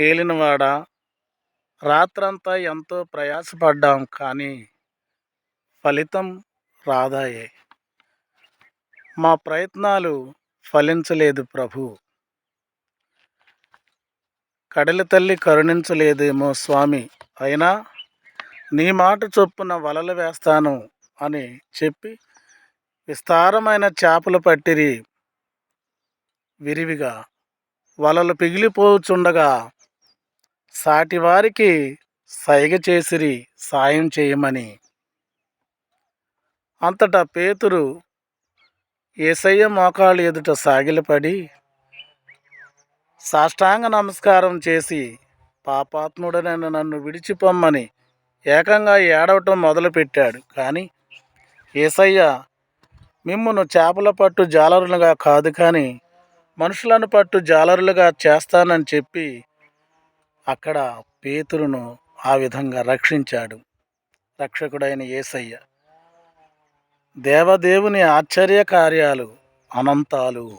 కేలినవాడ రాత్రంతా ఎంతో ప్రయాసపడ్డాం కానీ ఫలితం రాదాయే. మా ప్రయత్నాలు ఫలించలేదు ప్రభు. కడలి తల్లి కరుణించలేదేమో స్వామి. అయినా నీ మాట చొప్పున వలలు వేస్తాను అని చెప్పి విస్తారమైన చేపలు పట్టిరి విరివిగా. వలలు పిగిలిపోచుండగా సాటివారికి సైగ చేసిరి సాయం చేయమని. అంతటా పేతురు ఏసయ్య మోకాళ్ళు ఎదుట సాగిలపడి సాష్టాంగ నమస్కారం చేసి పాపాత్ముడనైన నన్ను విడిచిపోమ్మని ఏకంగా ఏడవటం మొదలుపెట్టాడు. కానీ ఏసయ్య మిమ్మును చేపల పట్టు జాలరులుగా కాదు కానీ మనుషులను పట్టు జాలరులుగా చేస్తానని చెప్పి అక్కడ పేతురును ఆ విధంగా రక్షించాడు. రక్షకుడైన ఏసయ్య దేవదేవుని ఆశ్చర్య కార్యాలు అనంతాలు.